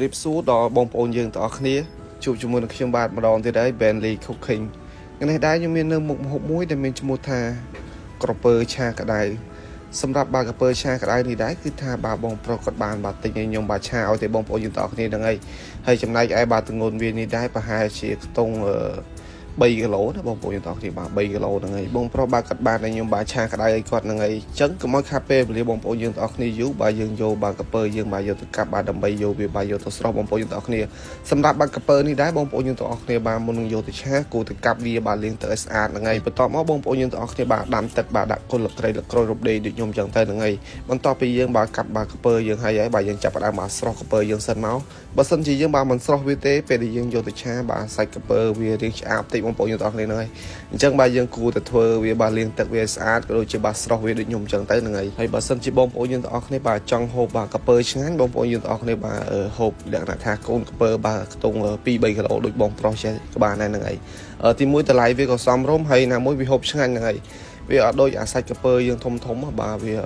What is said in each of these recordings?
រាបសួរដល់បងប្អូនយើងទាំងអស់គ្នាជួបជាមួយនឹងខ្ញុំបាទម្ដងទៀតហើយ Bentley Cooking ថ្ងៃនេះដែរខ្ញុំមាននៅមុខម្ហូបមួយដែលមានឈ្មោះថាក្រពើឆាក្តៅសម្រាប់បាក្រពើឆាក្តៅនេះដែរគឺថាបាទបងប្រុសគាត់បានបាទទិញឲ្យខ្ញុំបាទឆាឲ្យតែបងប្អូនយើងទាំងអស់គ្នាហ្នឹងហើយហើយចំណែកឯបាទទងន់វានេះដែរប្រហែលជាខ្ទង់អឺ 3គីឡូណាបងប្អូនយើងតោះគ្នាបាទ3គីឡូហ្នឹងហើយបងប្រុសបាទគាត់បានឲ្យខ្ញុំបាទឆាក្តៅឲ្យគាត់ហ្នឹងហើយអញ្ចឹងកុំឲ្យខាតពេលវេលាបងប្អូនយើងទាំងអស់គ្នាយូរបាទយើងយកបាទកពើយើងបាទយកទៅកាប់បាទដើម្បីយកវាបាទយកទៅស្រស់បងប្អូនយើងទាំងអស់គ្នាសម្រាប់បាទកពើនេះដែរបងប្អូនយើងទាំងអស់គ្នាបាទមុននឹងយកទៅឆាគួរទៅកាប់វាបាទលាងទឹកឲ្យស្អាតហ្នឹងហើយបន្ទាប់មកបងប្អូនយើងទាំងអស់គ្នាបាទដាំទឹកបាទដាក់គុលលក្រៃលក្រូចរំដេងដូចខ្ញុំអញ្ចឹងទៅហ្នឹងហើយបន្ទាប់ពីយើងបាទកាប់បាទកពើយើងហើយហើយបាទយើងចាប់ផ្ដើមបាទស្រស់កពើយើងសិនមកបើសិនជាយើងបាទមិនស្រស់វាទេពេលដែលយើងយកទៅឆាបាទសាច់កពើវារៀងឆ្អាបតិចបងប្អូនយើងទាំងអស់គ្នាហ្នឹងហើយអញ្ចឹងបាទយើងគួរតែធ្វើវាបាទលាងទឹកវាស្អាតក៏ដូចជាបាទស្រស់វាដូចខ្ញុំអញ្ចឹងទៅហ្នឹងហើយហើយបើសិនជាបងប្អូនយើងទាំងអស់គ្នាបាទចង់ហូបបាទកពើឆ្ងាញ់បងប្អូនយើងទាំងអស់គ្នាបាទហូបលក្ខណៈថាកូនកពើបាទខ្ទង់2 3គីឡូដូចបងប្រុសចេះក៏បានដែរហ្នឹងហើយទីមួយតម្លៃវាក៏សមរម្យហើយណាមួយវាហូបឆ្ងាញ់ហ្នឹងហើយវាអត់ដូចអាសាច់កពើយើងធំធំបាទវា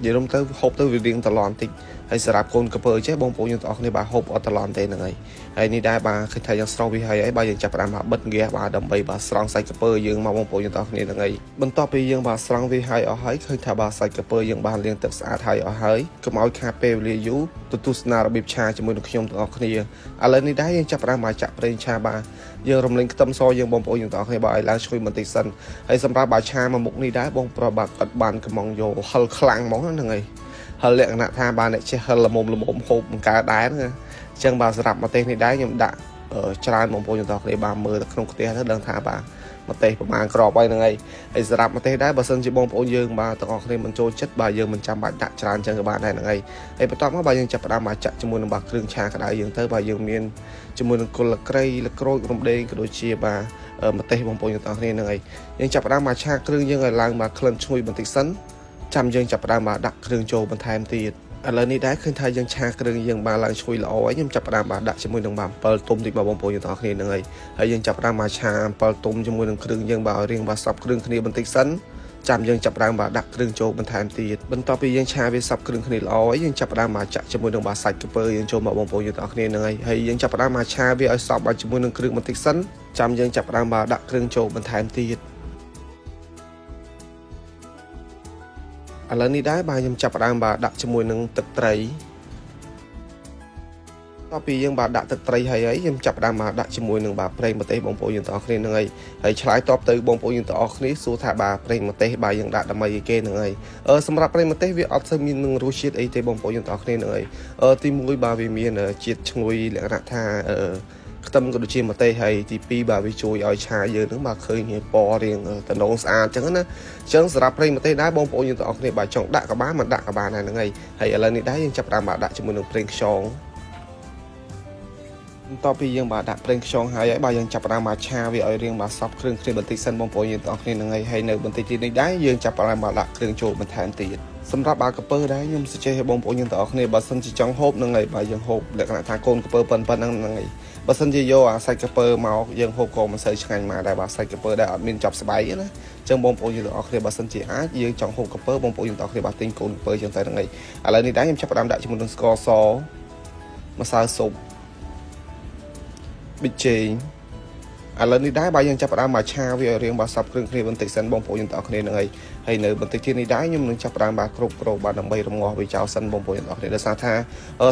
និយាយរំទៅហូបទៅវារៀងតឡន់តិចហើយសម្រាប់កូនកពើចេះបងប្អូនយើងទាំងអស់គ្នាបាទហូបអត់តឡន់ទេហ្នឹងហើយហើយនេះដែរបាទឃើញថាយើងស្រស់វាហើយហើយបាទយើងចាប់ផ្ដើមបាទបិទហ្គាសបាទដើម្បីបាទស្រង់សាច់កពើយើងមកបងប្អូនយើងទាំងអស់គ្នាហ្នឹងហើយបន្ទាប់ពីយើងបាទស្រង់វាហើយអស់ហើយឃើញថាបាទសាច់កពើយើងបានលាងទឹកស្អាតហើយអស់ហើយកុំឲ្យខាតពេលវេលាយូរទៅទស្សនារបៀបឆាជាមួយនឹងខ្ញុំទាំងអស់គ្នាឥឡូវនេះដែរយើងចាប់ផ្ដើមបាទចាក់ប្រេងឆាបាទ យើងរំលែងខ្ទឹមសយើងបងប្អូនយើងទាំងអស់គ្នាបាទឲ្យឡើងឈ្ងុយបន្តិចសិនហើយសម្រាប់បាទឆាមួយមុខនេះដែរបងប្រុសបាទគាត់បានកំងយកហិលខ្លាំងហ្មងហ្នឹងហើយហិលលក្ខណៈថាបានអ្នកចេះហិលល្មមល្មមហូបបង្កើតដែរហ្នឹងអញ្ចឹងបាទសម្រាប់ម្ទេសនេះដែរខ្ញុំដាក់ ច្រើនបងប្អូនទាំងអស់គ្នាបានមើលទៅក្នុងផ្ទះទៅដឹងថាបាទម្ទេសប្រហែលក្របហើយហ្នឹងហើយហើយសម្រាប់ម្ទេសដែរបើសិនជាបងប្អូនយើងបាទទាំងអស់គ្នាមិនចូលចិត្តបាទយើងមិនចាំបាច់ដាក់ច្រើនចឹងក៏បានដែរហ្នឹងហើយហើយបន្ទាប់មកបាទយើងចាប់ផ្ដើមបាទចាក់ជាមួយនឹងបាទគ្រឿងឆាក្តៅយើងទៅបាទយើងមានជាមួយនឹងគុលលក្រៃលក្រូចរំដេងក៏ដូចជាបាទម្ទេសបងប្អូនទាំងអស់គ្នាហ្នឹងហើយយើងចាប់ផ្ដើមបាទឆាគ្រឿងយើងឲ្យឡើងបាទក្លិនឈ្ងុយបន្តិចសិនចាំយើងចាប់ផ្ដើមបាទដាក់គ្រឿងចូលបន្ថែមទៀត ឥឡូវនេះដែរឃើញថាយើងឆាគ្រឿងយើងបានឡើងឈ្ងុយល្អហើយខ្ញុំចាប់ផ្ដើមបាទដាក់ជាមួយនឹងបាទអំពិលទុំតិចបាទបងប្អូនយើងទាំងអស់គ្នាហ្នឹងហើយហើយយើងចាប់ផ្ដើមបាទឆាអំពិលទុំជាមួយនឹងគ្រឿងយើងបាទឲ្យរៀងបាទសពគ្រឿងគ្នាបន្តិចសិនចាំយើងចាប់ផ្ដើមបាទដាក់គ្រឿងចូលបន្ថែមទៀតបន្ទាប់ពីយើងឆាវាសពគ្រឿងគ្នាល្អហើយយើងចាប់ផ្ដើមបាទចាក់ជាមួយនឹងបាទសាច់កពើយើងចូលមកបងប្អូនយើងទាំងអស់គ្នាហ្នឹងហើយហើយយើងចាប់ផ្ដើមបាទឆាវាឲ្យសពបាទជាមួយនឹងគ្រឿងបន្តិចសិនចាំយើងចាប់ផ្ដើមបាទដាក់គ្រឿងចូលបន្ថែមទៀត ឥឡូវនេះដែរបាទខ្ញុំចាប់ផ្ដើមបាទដាក់ជាមួយនឹងទឹកត្រីតពីយើងបាទដាក់ទឹកត្រីហើយហើយខ្ញុំចាប់ផ្ដើមមកដាក់ជាមួយនឹងបាទប្រេងម្ទេសបងប្អូនយើងទាំងអស់គ្នាហ្នឹងហើយហើយឆ្លើយតបទៅបងប្អូនយើងទាំងអស់គ្នាសួរថាបាទប្រេងម្ទេសបាទយើងដាក់ដើម្បីឲ្យគេហ្នឹងហើយអឺសម្រាប់ប្រេងម្ទេសវាអត់សូវមាននឹងរសជាតិអីទេបងប្អូនយើងទាំងអស់គ្នាហ្នឹងហើយអឺទី1បាទវាមានជាតិឈ្ងុយលក្ខណៈថាអឺ ខ្ទឹមក៏ដូចជាម្ទេសហើយទី2បាទវាជួយឲ្យឆាយើងនឹងបាទឃើញពណ៌រៀងតំណងស្អាតអញ្ចឹងណាអញ្ចឹងសម្រាប់ប្រេងម្ទេសដែរបងប្អូនយើងទាំងអស់គ្នាបាទចង់ដាក់ក៏បានមិនដាក់ក៏បានដែរហ្នឹងហើយហើយឥឡូវនេះដែរយើងចាប់ផ្ដើមបាទដាក់ជាមួយនឹងប្រេងខ្យងបន្ទាប់ពីយើងបាទដាក់ប្រេងខ្យងហើយហើយបាទយើងចាប់ផ្ដើមមកឆាវាឲ្យរៀងបាទសពគ្រឿងគ្នាបន្តិចសិនបងប្អូនយើងទាំងអស់គ្នានឹងហើយហើយនៅបន្តិចទៀតនេះដែរយើងចាប់ផ្ដើមមកដាក់គ្រឿងចូលបន្ថែមទៀតសម្រាប់បាកពើដែរខ្ញុំសជេឲ្យបងប្អូនយើងទាំងអស់គ្នាបើសិនជាចង់ហូបនឹងហើយបាទយើងហូបលក្ខណៈថាកូនកពើប៉ុនប៉ុណ្ណឹងហ្នឹងហើយ បើសិនជាយកអាសាច់កពើមកយើងហូបក៏មិនសូវឆ្ងាញ់មកដែរបាទសាច់កពើដែរអត់មានចប់ស្បែកណាអញ្ចឹងបងប្អូនយើងទាំងអស់គ្នាបើសិនជាអាចយើងចង់ហូបកពើបងប្អូនយើងទាំងអស់គ្នាបាទទិញកូនកពើចឹងទៅហ្នឹងហើយឥឡូវនេះដែរខ្ញុំចាប់ផ្ដើមដាក់ជាមួយនឹងស្ករសម្សៅស៊ុបប៊ីចេង ឥឡូវនេះដែរបើយើងចាប់ផ្ដើមមកឆាវាឲ្យរៀងបាទសັບគ្រឿងគ្នាបន្តិចសិនបងប្អូនយើងទាំងអស់គ្នានឹងហើយហើយនៅបន្តិចទៀតនេះដែរខ្ញុំនឹងចាប់ផ្ដើមបាទគ្រប់គ្រងបាទដើម្បីរងាស់វាចោលសិនបងប្អូនទាំងអស់គ្នាដោយសារថា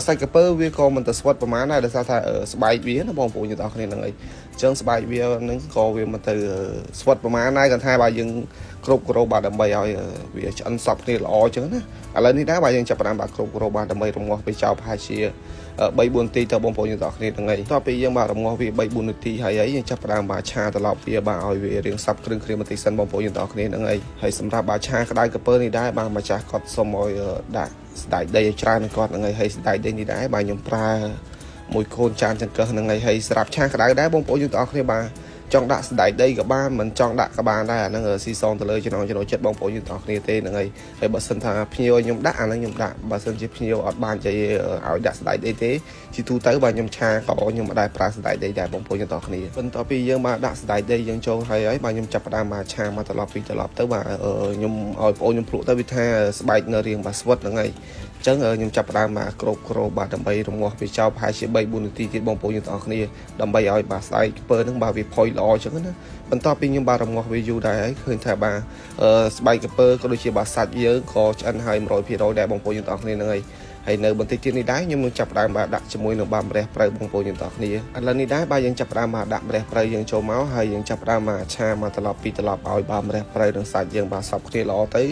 សាច់កពើវាក៏មិនទៅស្វិតប្រហែលដែរដោយសារថាស្បែកវាណាបងប្អូនយើងទាំងអស់គ្នានឹងហើយអញ្ចឹងស្បែកវានឹងក៏វាមិនទៅស្វិតប្រហែលដែរគាត់ថាបើយើង គ្រប់គ្រងបាទដើម្បីឲ្យវាឆ្អិនសពគ្នាល្អអញ្ចឹងណាឥឡូវនេះដែរបាទយើងចាប់ផ្ដើមបាទគ្រប់គ្រងបាទដើម្បីរងាស់វាចោលប្រហែលជា3 4នាទីទៅបងប្អូនយើងទាំងអស់គ្នាទាំងហើយតទៅពីយើងបាទរងាស់វា3 4នាទីហើយហើយយើងចាប់ផ្ដើមបាទឆាត្រឡប់វាបាទឲ្យវារៀងសាប់គ្រឿងគ្រាបន្តិចសិនបងប្អូនយើងទាំងអស់គ្នាទាំងហើយហើយសម្រាប់បាទឆាក្តៅក្រពើនេះដែរបាទម្ចាស់គាត់សុំឲ្យដាក់ស្ដាយដីឲ្យច្រើននឹងគាត់ហ្នឹងហើយហើយស្ដាយដីនេះដែរបាទខ្ញុំប្រើមួយកូនចានចង្កឹះហ្នឹងហើយហើយសម្រាប់ឆាក្តៅដែរបងប្អូនយើងទាំងអស់គ្នាបាទ ចង់ដាក់ស្ដាយដីក៏បានមិនចង់ដាក់ក៏បានដែរអាហ្នឹងស៊ីសងទៅលើចំណងចំណុចចិត្តបងប្អូនយើងទាំងអស់គ្នាទេហ្នឹងហើយហើយបើសិនថាភ្ញៀវខ្ញុំដាក់អាហ្នឹងខ្ញុំដាក់បើសិនជាភ្ញៀវអត់បានចៃឲ្យដាក់ស្ដាយដីទេជីទូទៅបាទខ្ញុំឆាក៏ខ្ញុំមិនដែរប្រើស្ដាយដីដែរបងប្អូនយើងទាំងអស់គ្នាបន្ទាប់ពីយើងមកដាក់ស្ដាយដីយើងចូលហើយហើយបាទខ្ញុំចាប់ផ្ដើមមកឆាមកត្រឡប់ពីត្រឡប់ទៅបាទខ្ញុំឲ្យបងប្អូនខ្ញុំភ្លក់ទៅវាថាស្បែកនៅរៀងបាទស្វិតហ្នឹងហើយ អអញ្ចឹងអឺខ្ញុំចាប់ផ្ដើមមកក្របក្របបាទដើម្បីរងាស់វាចោលប្រហែលជា3 4នាទីទៀតបងប្អូនយើងទាំងអស់គ្នាដើម្បីឲ្យបាទស្អែកខ្ពើហ្នឹងបាទវាផុយល្អអញ្ចឹងណាបន្ទាប់ពីខ្ញុំបាទរងាស់វាយូរដែរហើយឃើញថាបាទអឺស្បែកខ្ពើក៏ដូចជាបាទសាច់យើងក៏ឆ្អិនហើយ100%ដែរបងប្អូនយើងទាំងអស់គ្នាហ្នឹងហើយហើយនៅបន្តិចទៀតនេះដែរខ្ញុំនឹងចាប់ផ្ដើមបាទដាក់ជាមួយនឹងបាទម្រះព្រៅបងប្អូនយើងទាំងអស់គ្នាឥឡូវនេះដែរបាទយើងចាប់ផ្ដើមបាទដាក់ម្រះព្រៅយើងចូលមកហើយយើងចាប់ផ្ដើមបាទឆាមកត្រឡប់ពីត្រឡប់ឲ្យបាទម្រះព្រៅនិងសាច់យើងបាទសពគ្នាល្អទៅ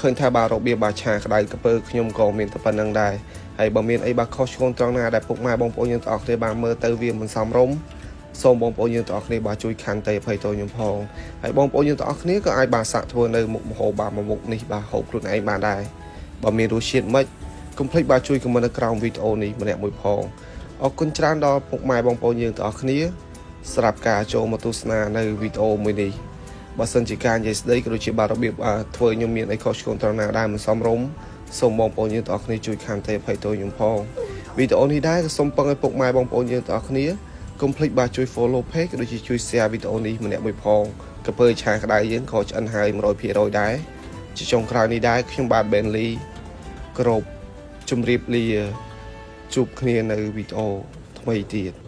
ឃើញថាបាទរបៀបបាទឆាក្តៅក្រពើខ្ញុំក៏មានតែប៉ុណ្្នឹងដែរហើយបើមានអីបាទខុសឆ្គងត្រង់ណាដែលពុកម៉ែបងប្អូនយើងទាំងអស់គ្នាបាទមើលទៅវាមិនសមរម្យសូមបងប្អូនយើងទាំងអស់គ្នាបាទជួយខន្តីអភ័យទោសខ្ញុំផងហើយបងប្អូនយើងទាំងអស់គ្នាក៏អាចបាទសាកធ្វើនៅមុខម្ហូបបាទមួយមុខនេះបាទហូបខ្លួនឯងបានដែរបើមានរសជាតិមិនកុំភ្លេចបាទជួយខមមិននៅក្រោមវីដេអូនេះម្នាក់មួយផងអរគុណច្រើនដល់ពុកម៉ែបងប្អូនយើងទាំងអស់គ្នាសម្រាប់ការចូលមកទស្សនានៅវីដេអូមួយនេះ បើសិនជាការនិយាយស្ដីក៏ដូចជាបាទរបៀបបាទធ្វើខ្ញុំមានអីខុសឆ្គងត្រង់ណាដែរមិនសមរម្យសូមបងប្អូនយើងទាំងអស់គ្នាជួយខន្តីអភ័យទោសខ្ញុំផងវីដេអូនេះដែរក៏សូមពឹងឲ្យពុកម៉ែបងប្អូនយើងទាំងអស់គ្នាកុំភ្លេចបាទជួយ follow page ក៏ដូចជាជួយ share វីដេអូនេះម្នាក់មួយផងក៏ពើឆាក្តៅយើងក៏ឆ្អិនហើយ100%ដែរជាចុងក្រោយនេះដែរខ្ញុំបាទ Benly គ្រប់ជម្រាបលាជួបគ្នានៅវីដេអូថ្មីទៀត